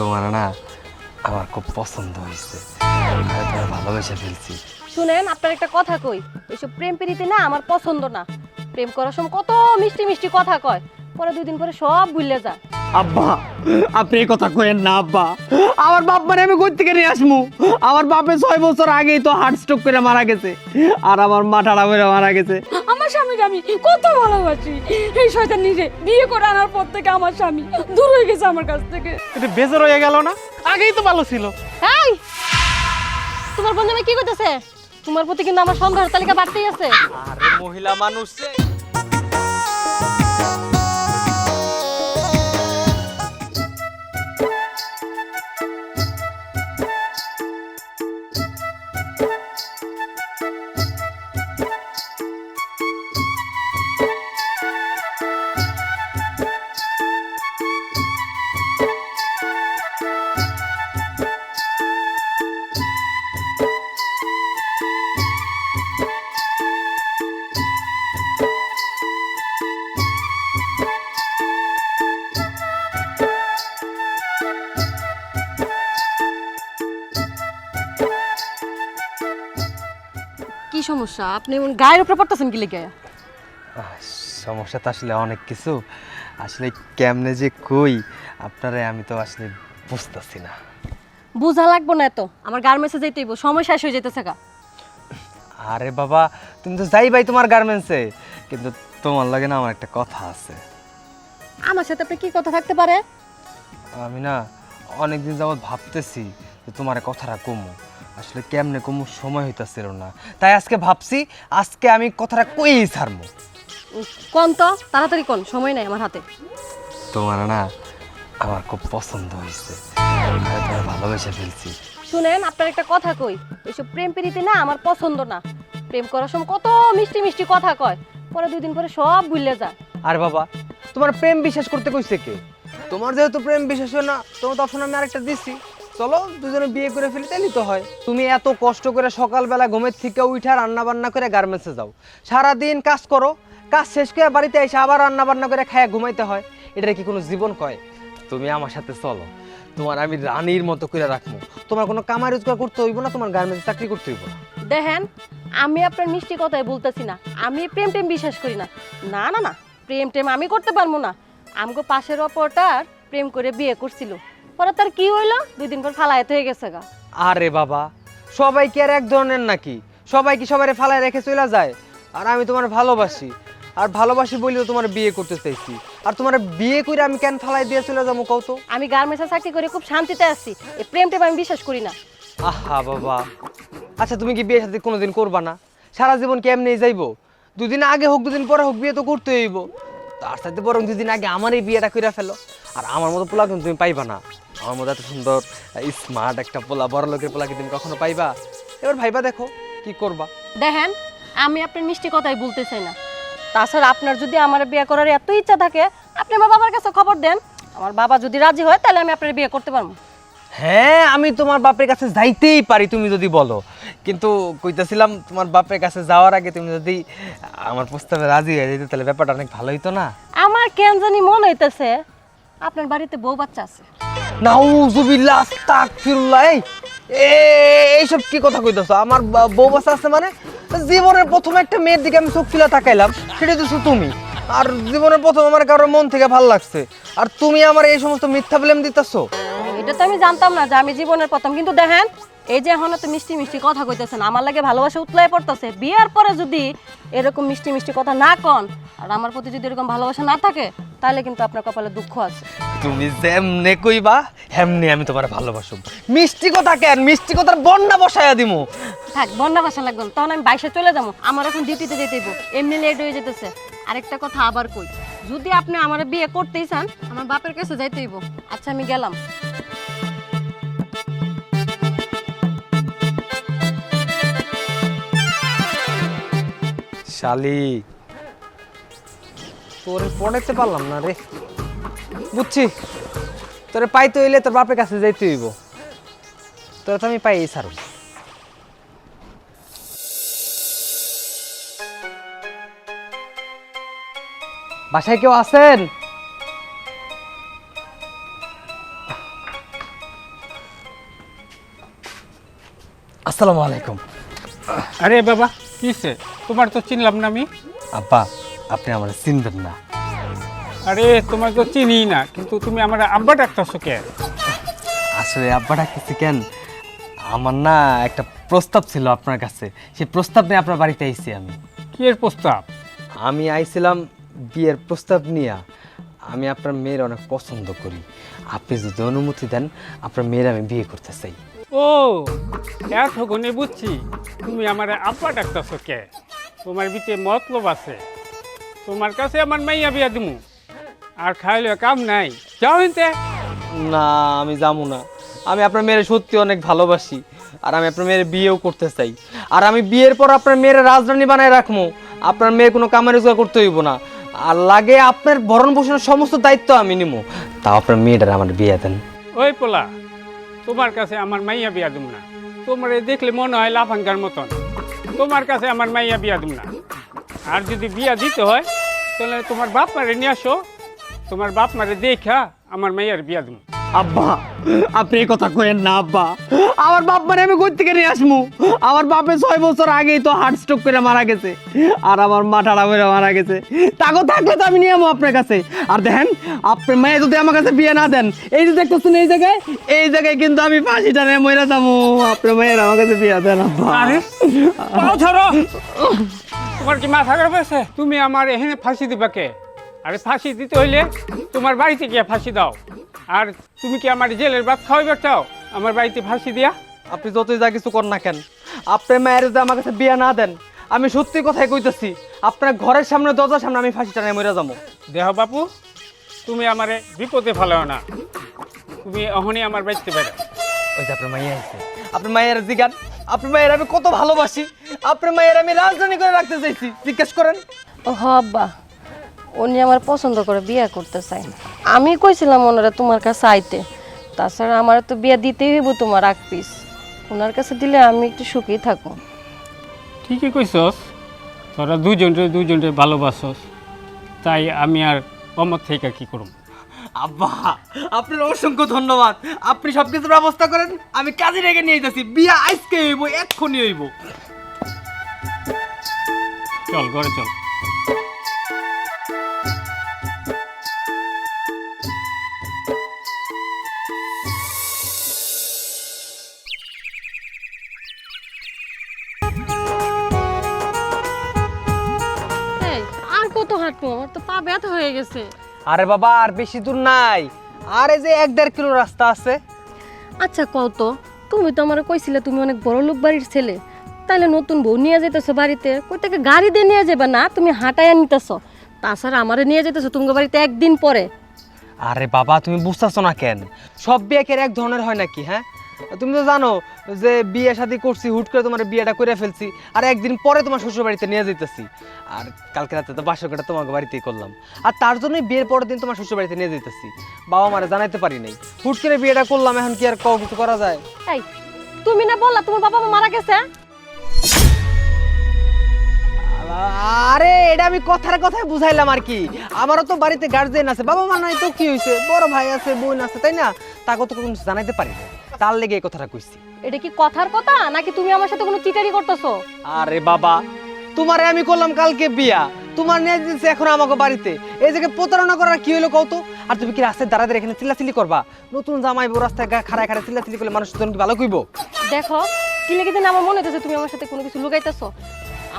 তোমার না, আমার খুব পছন্দ হয়েছে। ভালোবেসে ফেলছি। শুনেন, আপনার একটা কথা কই। এইসব প্রেম প্রীতি না আমার পছন্দ না। প্রেম করার সময় কত মিষ্টি মিষ্টি কথা কয়। পরে দুই দিন পরে সব ভুলে যায় আব্বা আপনি এই কথা কইেন না আব্বা। আমার বাপ মানে আমি কই থেকে নিয়ে আসমু? আমার বাপে ছয় বছর আগেই তো হার্ট স্ট্রোক করে মারা গেছে আর আমার মা ঠাড়া করে মারা গেছে। আমার স্বামীকে আমি কত ভালোবাসি। এই শয়তান নিজে বিয়ে করে আনার পর থেকে আমার স্বামী দূর হয়ে গেছে আমার কাছ থেকে। এটা বেজার হয়ে গেল না? আগেই তো ভালো ছিল। এই তোমার বন্ধু কি করতেছে? তোমার প্রতি কিন্তু আমার সন্দেহের তালিকা বাড়তেই আছে। আরে মহিলা মানুষ সমস্যা? আপনি গায়ের উপরে পড়তেছেন কি লেগে? সমস্যা তো আসলে অনেক কিছু। আসলে কেমনে যে কই আপনারে আমি তো আসলে বুঝতেছি না। বুঝা লাগবো না এত। আমার গার্মেন্টসে যেতে হইব সময় শেষ হয়ে যেতেছে গা। আরে বাবা তুমি তো যাই ভাই তোমার গার্মেন্টসে কিন্তু তোমার লাগে না আমার একটা কথা আছে। আমার সাথে আপনি কি কথা থাকতে পারে? আমি না অনেকদিন যাবৎ ভাবতেছি যে তোমার কথাটা কমু আসলে কেমনে কমু সময় হইতাছিল না। তাই আজকে ভাবছি আজকে আমি কথাটা কইই ছাড়মু। কোন তো? তাড়াতাড়ি কোন সময় নাই আমার হাতে। তোমার না আমার খুব পছন্দ হয়েছে তোমার ভালোবেসে ফেলছি। শুনেন আপনার একটা কথা কই এইসব প্রেম প্রীতি না আমার পছন্দ না। প্রেম করার সময় কত মিষ্টি মিষ্টি কথা কয় পরে দুই দিন পরে সব ভুলে যায়। আর বাবা তোমার প্রেম বিশ্বাস করতে কইছে কে? তোমার যেহেতু প্রেম বিশ্বাস না তোমার তো অপশন আমি আরেকটা দিচ্ছি চলো, দুজনে বিয়ে করে ফেলি তাইলে তো হয়। তুমি এত কষ্ট করে সকালবেলা ঘুমের থেকে উঠা রান্না বান্না করে গার্মেন্টসে যাও। সারা দিন কাজ করো, কাজ শেষ করে বাড়িতে এসে আবার রান্না বান্না করে খায় ঘুমাইতে হয়। এটা কি কোনো জীবন কয়? তুমি আমার সাথে চলো, তোমার আমি রানীর মতো করে রাখব। তোমার কোনো কামাই রোজগার করতে হইব না, তোমার গার্মেন্টস চাকরি করতে হইব না। দেখেন, আমি আপনার মিষ্টি কথাই বলতেছি না। আমি প্রেম টেম বিশ্বাস করি না। না না না, প্রেম টেম আমি করতে পারব না। আমগো পাশের অপরটার প্রেম করে বিয়ে করছিল। পরে তার কি হইল? দুই দিন পর ফালায়ত হয়ে গেছে গা। আরে বাবা সবাই কি আর এক ধরনের নাকি? সবাই কি সবাই ফালায় রেখে চলে যায়? আর আমি তোমার ভালোবাসি। আর ভালোবাসি বলেও তোমার বিয়ে করতে চাইছি। আর তোমার বিয়ে করে আমি কেন ফালাই দিয়ে চলে যাব কও তো? আমি গার্মেন্টসে চাকরি করে খুব শান্তিতে আছি। এই প্রেম টেম আমি বিশ্বাস করি না। আহা বাবা। আচ্ছা তুমি কি বিয়ে সাথে কোনোদিন করবা না? সারা জীবন কি এমনি যাইবো? দুদিন আগে হোক দুদিন পরে হোক বিয়ে তো করতে হইব। তার সাথে বরং দুদিন আগে আমার এই বিয়েটা করে ফেলো। আর আমার মতো পোলা কিন্তু তুমি পাইবা না। আমার মতো এত সুন্দর স্মার্ট একটা পোলা বড় লোকের পোলা কি তুমি কখনো পাইবা? এবার ভাইবা দেখো কি করবা? দেখেন আমি আপনার মিষ্টি কথাই বলতে চাই না। তাছাড়া আপনার যদি আমার বিয়ে করার এত ইচ্ছা থাকে আপনি আমার বাবার কাছে খবর দেন। আমার বাবা যদি রাজি হয় তাহলে আমি আপনার বিয়ে করতে পারব। হ্যাঁ আমি তোমার বাপের কাছে যাইতেই পারি তুমি যদি বলো। কিন্তু কইতাছিলাম তোমার বাপের কাছে যাওয়ার আগে তুমি যদি আমার প্রস্তাবে রাজি হয়ে যেতে তাহলে ব্যাপারটা অনেক ভালো হইতো না? আমার কেন জানি মন হইতেছে আপনার বাড়িতে বউ বাচ্চা আছে। নাউজুবিল্লাহ আস্তাগফিরুল্লাহ এই এইসব কি কথা কইতাছো? আমার বউ বাচ্চা আছে মানে জীবনের প্রথম একটা মেয়ের দিকে আমি চোখ তুলে তাকাইলাম সেটা তো তুমি। আর জীবনের প্রথম আমার কারোর মন থেকে ভালো লাগছে। আর তুমি আমার এই সমস্ত মিথ্যা ব্লেম দিতেছো? এটা তো আমি জানতাম না যে আমি জীবনের প্রথম কিন্তু দেখেন এই যে এখন তো মিষ্টি মিষ্টি কথা কইতেছেন আমার লাগে ভালোবাসা উতলায় পড়তেছে। বিয়ের পরে যদি এরকম মিষ্টি মিষ্টি কথা না কন আর আমার প্রতি যদি এরকম ভালোবাসা না থাকে তাহলে কিন্তু আপনার কপালে দুঃখ আছে। তুমি যেমনে কইবা হেমনি আমি তোমার ভালোবাসব। মিষ্টি কথা কেন? মিষ্টি কথার বন্যা বসায়া দিমু। থাক বন্যা বাসা লাগবে না। তখন আমি বাইশে চলে যাব আমার এখন ডিউটিতে যেতে হইব। এমনি লেট হয়ে যেতেছে। আরেকটা কথা আবার কই যদি আপনি আমার বিয়ে করতেই চান আমার বাপের কাছে যাইতে হইব। আচ্ছা আমি গেলাম। শালি। তোরে পড়াইতে পারলাম না রে। বুঝছি? তোরে পাইতে হইলে তোর বাপের কাছে যাইতে হইব। তোর তো আমি পাই এই বাসায় কেউ আছেন? আসসালামু আলাইকুম। আরে বাবা, কি তোমার তো চিনলাম না আমি। আব্বা আপনি আমার চিনবেন না। আরে তোমার তো চিনি না কিন্তু তুমি আমার আব্বা ডাকতেছো কে? আসলে আব্বা ডাকতেছি কেন? আমার না একটা প্রস্তাব ছিল আপনার কাছে। সেই প্রস্তাব নিয়ে আপনার বাড়িতে আইছি আমি। কি এর প্রস্তাব? আমি আইছিলাম বিয়ের প্রস্তাব নিয়ে। আমি আপনার মেয়ের অনেক পছন্দ করি। আপনি যদি অনুমতি দেন আপনার মেয়ের আমি বিয়ে করতে চাই। ও এতক্ষণে বুঝছি তুমি আমার আব্বা ডাকতেছো কে? তোমার ভিতরে মতলব আছে। তোমার কাছে আমার মাইয়া বিয়া দিমু। আর খাইলে কাম নাই। যাও হিনতে। না আমি যাব না। আমি আপনার মেয়ের সত্যি অনেক ভালোবাসি। আর আমি আপনার মেয়ের বিয়েও করতে চাই। আর আমি বিয়ের পর আপনার মেয়ের রাজধানী বানায় রাখব আপনার মেয়ের কোনো কামের রোজগার করতে হইব না। আর লাগে আপনার ভরণ পোষণের সমস্ত দায়িত্ব আমি নিবো তাও আপনার মেয়েটার আমার বিয়ে দেন। ওই পোলা তোমার কাছে আমার মাইয়া বিয়া দিম না। তোমার দেখলে মনে হয় লাফাঙ্গার মতন। তোমার কাছে আমার মাইয়া বিয়া দিব না। আর যদি বিয়া দিতে হয়, তাহলে তোমার বাপ মারে নিয়ে আসো। তোমার বাপ মারে দেখা আমার মাইয়ার বিয়া দিম আব্বা, আপনি এই কথা কইেন না, আব্বা। আমার বাপ মানে আমি কই থেকে নিয়ে আসমু? আমার বাপে ছয় বছর আগেই তো হার্ট স্ট্রোক করে মারা গেছে, আর আমার মা ঠাড়া করে মারা গেছে। তাকে থাকলে তো আমি নিয়ে যাব আপনার কাছে। আর দেখেন, আপনার মেয়ে যদি আমার কাছে বিয়ে না দেন, এই যে দেখতেছেন এই জায়গায় এই জায়গায় কিন্তু আমি ফাঁসি টানে মরে যাব আপনার মেয়ের আমার কাছে বিয়ে দেন, আব্বা। আরে তোমার কি মাথা খারাপ আছে তুমি আমার এখানে ফাঁসি দিবা কে? আরে ফাঁসি দিতে হইলে তোমার বাড়িতে গিয়ে ফাঁসি দাও। আর তুমি কি আমার জেলের ভাত খাওয়াইবার চাও? আমার বাড়িতে ফাঁসি দিয়া? আপনি যতই যা কিছু কর না কেন আপনার মায়ের যদি আমার কাছে বিয়া না দেন আমি সত্যি কথাই কইতেছি আপনার ঘরের সামনে দরজার সামনে আমি ফাঁসি টানে মরে যাব। দেহ বাপু তুমি আমারে বিপদে ফেলাও না। তুমি অহনি আমার বাড়িতে বেরো ওই যে আপনার মাইয়া আছে আপনার মায়ের জিগান আপনার মায়ের আমি কত ভালোবাসি আপনার মায়ের আমি রাজধানী করে রাখতে চাইছি। জিজ্ঞেস করেন। ও আব্বা। উনি আমার পছন্দ করে বিয়ে করতে চাই আমি কইছিলাম ওনারা তোমার কাছে আইতে। তাছাড়া আমার তো বিয়ে দিতেই হইব তোমার আগ পিস। ওনার কাছে দিলে আমি একটু সুখী থাকব ঠিকই কইছস। তোরা দুজনরে দুজনরে ভালোবাসস। তাই আমি আর অমত থেকে কি করব? আব্বা আপনার অসংখ্য ধন্যবাদ। আপনি সব কিছুর ব্যবস্থা করেন আমি কাজে রেখে নিয়ে যাচ্ছি বিয়া আজকে হইব এক্ষুনি হইব। চল ঘরে চল। ব্যথা হয়ে গেছে। আরে বাবা আর বেশি দূর নাই। আর এই যে এক দেড় কিলো রাস্তা আছে। আচ্ছা কত তুমি তো আমার কইছিলে তুমি অনেক বড় লোক বাড়ির ছেলে। তাইলে নতুন বউ নিয়ে যেতেছো বাড়িতে। কই থেকে গাড়ি দিয়ে নিয়ে যাবে না তুমি হাঁটাইয়া নিতেছো। তাছাড়া আমারে নিয়ে যেতেছো তুমি বাড়িতে একদিন পরে। আরে বাবা তুমি বুঝতেছো না কেন? সব বিয়ে এক ধরনের হয় নাকি হ্যাঁ? তুমি তো জানো যে বিয়ে শাদি করছি হুট করে তোমার বিয়েটা করে ফেলছি আর একদিন পরে তোমার শ্বশুর বাড়িতে নিয়ে যেতেছি আর কালকে রাতে তো বাসরকাটা তোমার বাড়িতেই করলাম। আর তার জন্যই বিয়ের পরের দিন তোমার শ্বশুর বাড়িতে নিয়ে যেতেছি বাবা মারে জানাইতে পারি নাই। হুট করে বিয়েটা করলাম এখন কি আর কাউ কিছু করা যায়? এই তুমি না বললা তোমার বাবা মা মারা গেছে? আরে এটা আমি কথার কথায় বুঝাইলাম আর কি। আমারও তো বাড়িতে গার্জেন আছে বাবা মা নাই তো কি হয়েছে বড় ভাই আছে বোন আছে তাই না? তাকে তো কোনো জানাইতে পারি না তার লেগে এই কথাটা কইছি। এটা কি কথার কথা নাকি তুমি আমার সাথে কোনো চিটারি করতেছো? আরে বাবা তোমারে আমি করলাম কালকে বিয়া। তোমার নিয়ে দিচ্ছে এখন আমাকে বাড়িতে। এই জায়গায় প্রতারণা করার কি হলো কত আর তুমি কি রাস্তায় দাঁড়াতে এখানে চিল্লাচিল্লি করবা? নতুন জামাই বউ রাস্তায় খাড়ায় খাড়ায় চিল্লাচিল্লি করলে মানুষ কি ভালো কইবো? দেখো কি লেগে যেন আমার মনে হচ্ছে তুমি আমার সাথে কোনো কিছু লুকাইতেছো?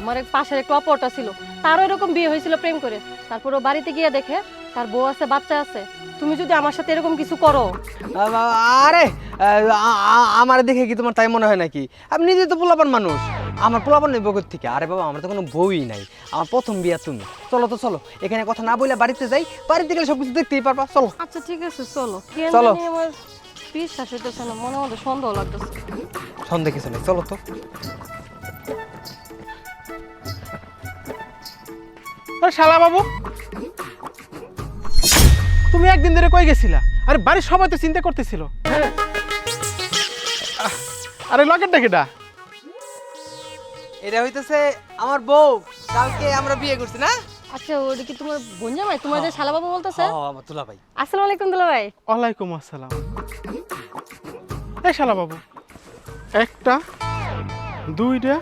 আমার এক পাশের একটা অপরটা ছিল। তারও এরকম বিয়ে হয়েছিল প্রেম করে। তারপর ও বাড়িতে গিয়ে দেখে তার বউ আছে বাচ্চা আছে। তুমি যদি আমার সাথে এরকম কিছু করো। আরে আমার দেখে কি তোমার তাই মনে হয় নাকি? আমি নিজে তো পোলাপান মানুষ। আমার পোলাপান নেই বগর থেকে। আরে বাবা আমার তো কোনো বউই নাই। আমার প্রথম বিয়া তুমি। চলো তো চলো। এখানে কথা না বলে বাড়িতে যাই। বাড়িতে গেলে সব কিছু দেখতেই পারবা। চলো। আচ্ছা ঠিক আছে চলো। চলো। বিশ্বাস হইতেছে না মনে মধ্যে সন্দেহ লাগতেছে। সন্দেহ কিছু নেই। চলো তো। আরে শালা বাবু। তুমি একদিন ধরে কই গেছিলা? আরে বাড়ির সবাই তো চিন্তা করতেছিল। আরে লকেটটা কেটা এটা হইতেছে আমার বউ কালকে আমরা বিয়ে করছি না? আচ্ছা ওটা কি তোমার বোন জামাই? তোমার যে শালা বাবু বলতেছে? ও আমার তুলা ভাই। আসসালামু আলাইকুম দুলা ভাই। ওয়ালাইকুম আসসালাম। এই শালা বাবু একটা দুইটা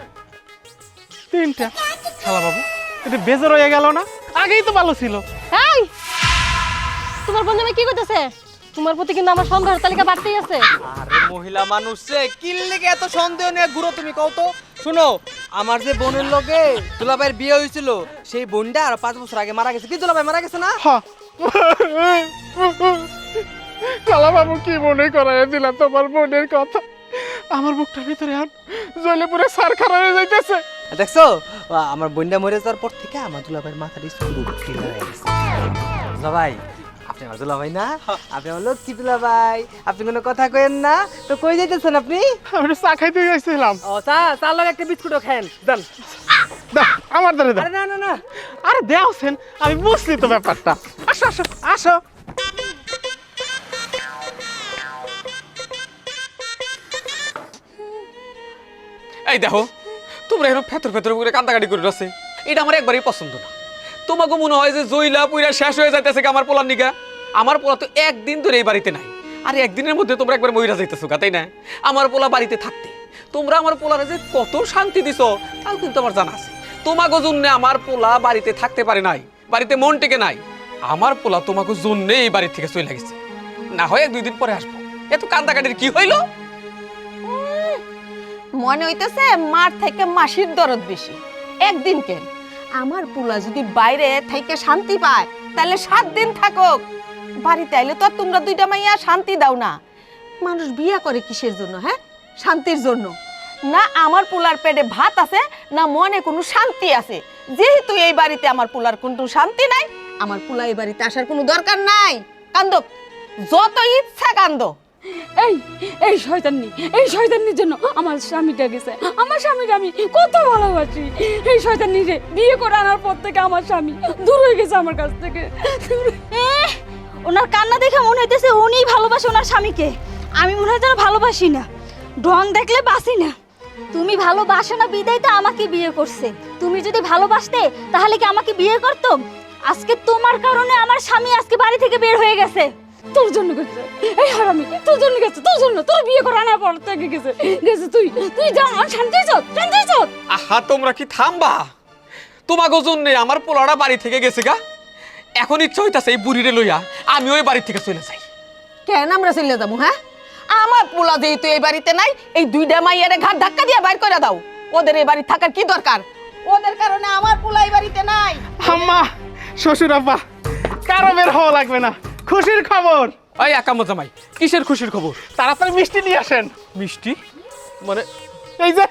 তিনটা। শালা বাবু। এটা বেজর হয়ে গেল না? আগেই তো ভালো ছিল। এই তোমার বন্ধু কি করতেছে তোমার প্রতি কিন্তু আমার সন্দেহের তালিকা বাড়তেই আছে। আরে মহিলা মানুষ সে কি লেগে এত সন্দেহ নিয়ে ঘুরো তুমি কও তো। শুনো আমার যে বোনের লগে দুলাভাইয়ের বিয়ে হয়েছিল সেই বোনটা আর পাঁচ বছর আগে মারা গেছে। কি দুলাভাই মারা গেছে না? শালা বাবু কি মনে করাই দিলা তোমার বোনের কথা? আমার বুকটার ভিতরে আর জ্বলে পুরো সার খারাপ হয়ে যাইতেছে। দেখছ? আমার বোনটা মরে যাওয়ার পর থেকে আমার দুলাভাইয়ের মাথাটা স্কুল ঢিলা হয়ে গেছে। দুলাভাই আপনি আমার দুলাভাই না? আপনি আমার লক্ষ্মী দুলাভাই। আপনি কোনো কথা কইেন না? তো কই যাইতেছেন আপনি? আমি চা খাইতে যাইছিলাম ও চা চার লগে একটা বিস্কুটও খান দেন আমার দাও আরে না না না। আরে দেওছেন আমি বুঝছি তো ব্যাপারটা। আসো আসো আসো। এই দেখো তোমরা এরকম ফেতর ফেতর করে কান্দাকাটি করে রাখছে এটা আমার একবারই পছন্দ না। তোমাকে মনে হয় যে জইলা পুইরা শেষ হয়ে যাইতেছে আমার পোলার নিকা আমার পোলা তো একদিন ধরে এই বাড়িতে নাই। আর একদিনের মধ্যে তোমরা একবার মহিলা যাইতেছো গা, তাই না? আমার পোলা বাড়িতে থাকতে। তোমরা আমার পোলারে যে কত শান্তি দিছো, তাও কিন্তু আমার জানা আছে। তোমাকে জন্য আমার পোলা বাড়িতে থাকতে পারে নাই, বাড়িতে মন টেকে নাই। আমার পোলা তোমাকে জন্য এই বাড়ি থেকে চলে গেছে। না হয় এক দুই দিন পরে আসব। এত কান্দাকাটির কি হইল? মনে হইতেছে মার থেকে মাসির দরদ বেশি। একদিন কেন? আমার পুলা যদি বাইরে থেকে শান্তি পায়, তাহলে সাত দিন থাকুক। বাড়িতে আইলে তো তোমরা দুইটা মাইয়া শান্তি দাও না। মানুষ বিয়া করে কিসের জন্য হ্যাঁ? শান্তির জন্য। না আমার পুলার পেটে ভাত আছে, না মনে কোনো শান্তি আছে। যেহেতু এই বাড়িতে আমার পুলার কোনো শান্তি নাই, আমার পুলা এই বাড়িতে আসার কোনো দরকার নাই। কান্দ, যত ইচ্ছা কান্দ। এই এই শয়তাননি, এই শয়তানির জন্য আমার স্বামীটা গেছে। আমার স্বামীকে আমি কত ভালোবাসি। এই শয়তানি রে বিয়ে করে আনার পর থেকে আমার স্বামী দূর হয়ে গেছে আমার কাছ থেকে। ওনার কান্না দেখে মনে হইতেছে উনিই ভালোবাসে ওনার স্বামীকে। আমি মনে হয় যেন ভালোবাসি না। ঢং দেখলে বাসি না। তুমি ভালোবাসো না, বিদায় তো আমাকে বিয়ে করছে। তুমি যদি ভালোবাসতে, তাহলে কি আমাকে বিয়ে করতো? আজকে তোমার কারণে আমার স্বামী আজকে বাড়ি থেকে বের হয়ে গেছে। তোর জন্য গেছে। এই হারামি তোর জন্য গেছে তোর জন্য। তোর বিয়ে করে আনার পর থেকে গেছে। গেছে তুই। তুই যা আমার শান্তি চত শান্তি চত আহা তোমরা কি থামবা? তোমাকে জন্যে আমার পোলাটা বাড়ি থেকে গেছে গা। এখন ইচ্ছা হইতাছে এই বুড়িরে লইয়া আমি ওই বাড়ি থেকে চলে যাই। কেন আমরা চলে যাব হ্যাঁ? আমার পোলা যেহেতু এই বাড়িতে নাই এই দুইটা মাইয়ারে ঘাট ধাক্কা দিয়ে বাইর করে দাও। ওদের এই বাড়ি থাকার কি দরকার? ওদের কারণে আমার পোলা এই বাড়িতে নাই। আম্মা শ্বশুর আব্বা কারও বের হওয়া লাগবে না। খুশির খবর। ওই একামত জামাই কিসের খুশির খবর? তাড়াতাড়ি মিষ্টি নিয়ে আসেন। মিষ্টি? মানে এই যে।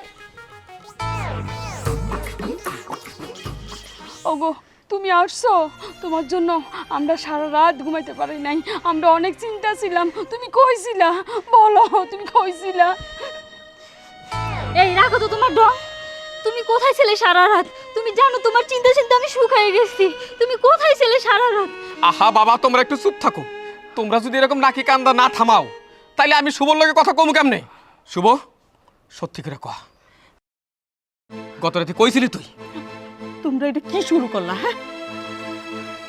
ওগো তুমি আসছো? তোমার জন্য আমরা সারা রাত ঘুমাইতে পারি নাই। আমরা অনেক চিন্তা ছিলাম। তুমি কইছিলা বলো তুমি কইছিলা এই রাখো তো তোমার ঢং তুমি কোথায় ছিলে সারা রাত? তুমি জানো তোমার চিন্তা চিন্তা আমি গেছি? তুমি কোথায় ছিলে সারা রাত? আহা বাবা তোমরা একটু চুপ থাকো। তোমরা যদি এরকম নাকি কান্দা না থামাও তাইলে আমি শুভর লগে কথা কমু কেমনে? শুভ সত্যি করে কয়া গত রাতে কইছিলি তুই? তোমরা এটা কি শুরু করলা হ্যাঁ?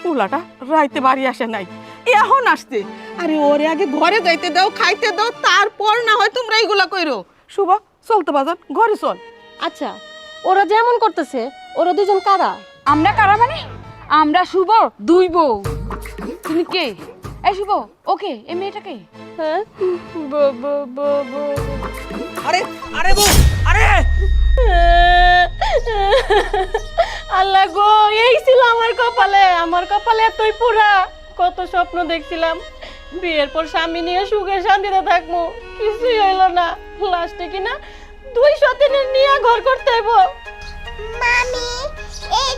পোলাটা রাইতে বাড়ি আসে নাই এখন আসতে আরে ওরে আগে ঘরে যাইতে দাও খাইতে দাও তারপর না হয় তোমরা এইগুলা কইরো। শুভ চলতে বাজান ঘরে চল। আচ্ছা ওরা যেমন করতেছে ওরা দুজন কারা? আমরা কারা মানে? আমরা শুভ দুই বউ। তুমি কে? এই শুভ ওকে এই মেয়েটাকে হ্যাঁ আরে আরে বউ আরে! আল্লাহ গো এই ছিল আমার কপালে। আমার কপালে এতই পুরা কত স্বপ্ন দেখছিলাম। বিয়ের পর স্বামী নিয়ে সুখে শান্তিতে থাকব। কিছুই হইল না। লাস্টে কিনা দুই সতীনের নিয়ে ঘর করতে হইব। মামি এই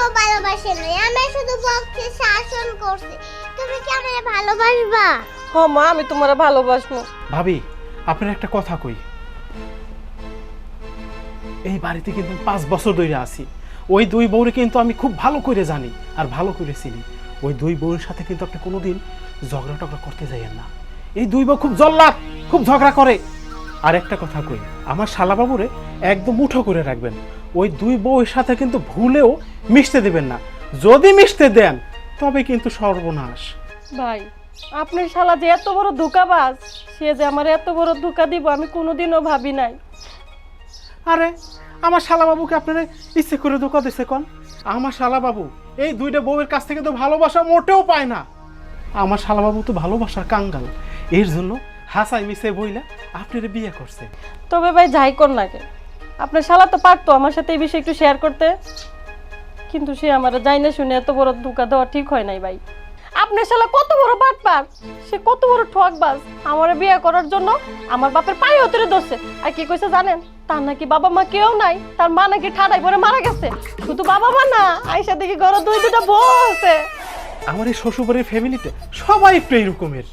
একটু ভালোবাসে না আমি শুধু বকছে শাসন করছে। তুমি কি আমার ভালোবাসবা? হ মা আমি তোমার ভালোবাসবো। ভাবি আপনার একটা কথা কই। এই বাড়িতে কিন্তু পাঁচ বছর ধরে আছি। ওই দুই বউরে কিন্তু আমি খুব ভালো করে জানি আর ভালো করে চিনি। ওই দুই বউয়ের সাথে কিন্তু আপনি কোনোদিন ঝগড়া টগড়া করতে যাইয়েন না। এই দুই বউ খুব জল্লাদ খুব ঝগড়া করে। আর একটা কথা কই আমার শালাবাবুরে একদম মুঠো করে রাখবেন। ওই দুই বউয়ের সাথে কিন্তু ভুলেও মিশতে দেবেন না। যদি মিশতে দেন তবে কিন্তু সর্বনাশ। ভাই আপনার শালা যে এত বড় ধোকাবাজ সে যে আমার এত বড় ধোকা দিব আমি কোনোদিনও ভাবি নাই। আরে আমার শালাবাবুকে আপনারা ইচ্ছে করে ধোকা দিছে কন? আমার শালাবাবু এই দুইটা বউয়ের কাছ থেকে তো ভালোবাসা মোটেও পায় না। আমার শালাবাবু তো ভালোবাসার কাঙ্গাল। এর জন্য হাসাই মিশে বইলা আপনার বিয়ে করছে তবে ভাই যাই কর কে আপনার শালা তো পারতো আমার সাথে এই বিষয়ে একটু শেয়ার করতে। কিন্তু সে আমার যাই না শুনে এত বড় ধোকা দেওয়া ঠিক হয় নাই ভাই। আপনার শালা কত বড় বাটপার, সে কত বড় ঠকবাজ। আমার বিয়ে করার জন্য আমার বাপের পায়ে হতরে ধরছে। আর কি কইছে জানেন? তার নাকি বাবা মা কেউ নাই, তার মা নাকি ঠাডাই পরে মারা গেছে। শুধু বাবা মা না, আইসা দেখি ঘরে দুই দুটা বউ আছে। আমার এই শ্বশুরবাড়ির ফ্যামিলিতে সবাই একটু এইরকমের